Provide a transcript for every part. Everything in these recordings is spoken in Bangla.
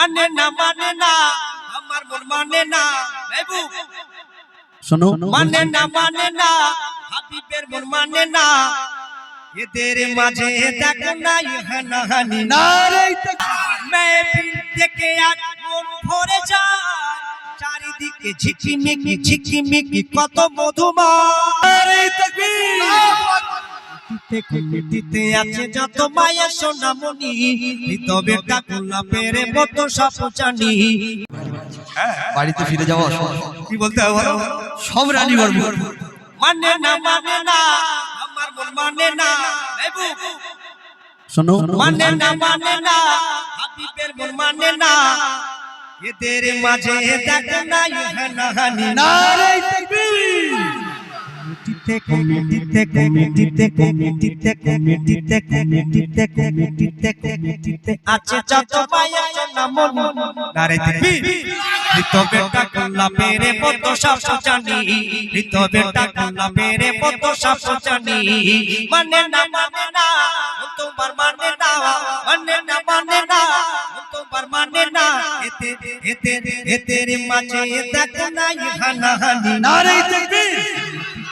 মানে না মানে না আমার মন মানে না মেহবুব শোনো মানে না মানে না হাবিবের মন মানে না এদের মাঝে দেখো না হানাহানি নারাই তাকবীর মেহফিল থেকে আজ মন ভরে যায় চারিদিকে ঝিকিমিকি ঝিকিমিকি কত মধুময় নারাই তাকবীর দিতে আছে যত মায়া সোনামণি তবে কাকুলা পেরে মতো সব জানি। বাড়িতে ফিরে যাওয়া কি বলতে হবে? সব রানী গর্ব মানে না মানে না আমার মন মানে না। শোনো মানে না মানে না হাবিবের মন মানে না। এদের মাঝে দেখো না নারাই তাকবীর কমিটিতে কমিটিতে কমিটিতে কমিটিতে কমিটিতে কমিটিতে কমিটিতে কমিটিতে আছে যত মায়া সোনা নারে দেখবি ঋত বেটা কল্লা পেরে মত সব জানি ঋত বেটা কল্লা পেরে মত সব জানি মানে না মানে না তোমার মানে না মানে না মানে না তোমার মানে না। এতে এতে এতে রে মাঝে দেখো না হানাহানি। নারাই তাকবীর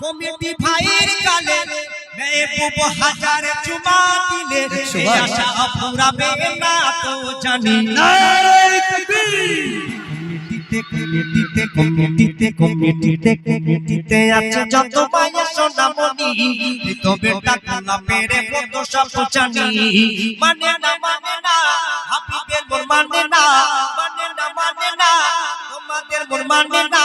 কমিটি ভাইয়ের কালে মেহবুব হাজার চুমা দিলে। সে আশা ফুরাবে না তো জানি তাকবীর কমিটিতে কমিটিতে কমিটিতে কমিটিতে আছে যত মায়া সোনামণি তবে টাকা না পেরে কত সব জানি। মানে না মানে না হাবিবের মানে না। মানে না মানে না তোমাদের মানে না।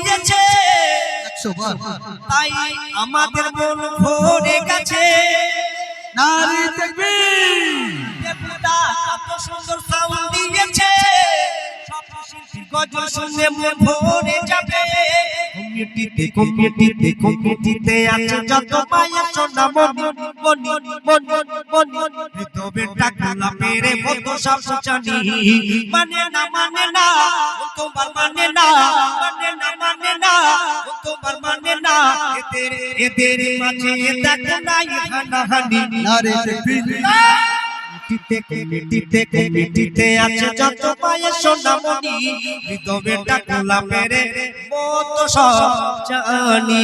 একশো বার তাই আমাদের মন ভরে গেছে। নারাই তাকবীর কত সুন্দর সাউন্ড দিয়েছে। গজল শুনে মন ভরে যাবে। কমিটিতে কমিটিতে কমিটিতে আছে যত মায়া সোনা মনি মনি মনি মনি। তবে টাকা না পেরে মত সব জানি মানে না মানে না তোমার মানে না তোমার মানে না। এদের এদের মাঝে দেখো নাই হানাহানি। আছে যত পায়ে সোনামণি। মত সব জানি।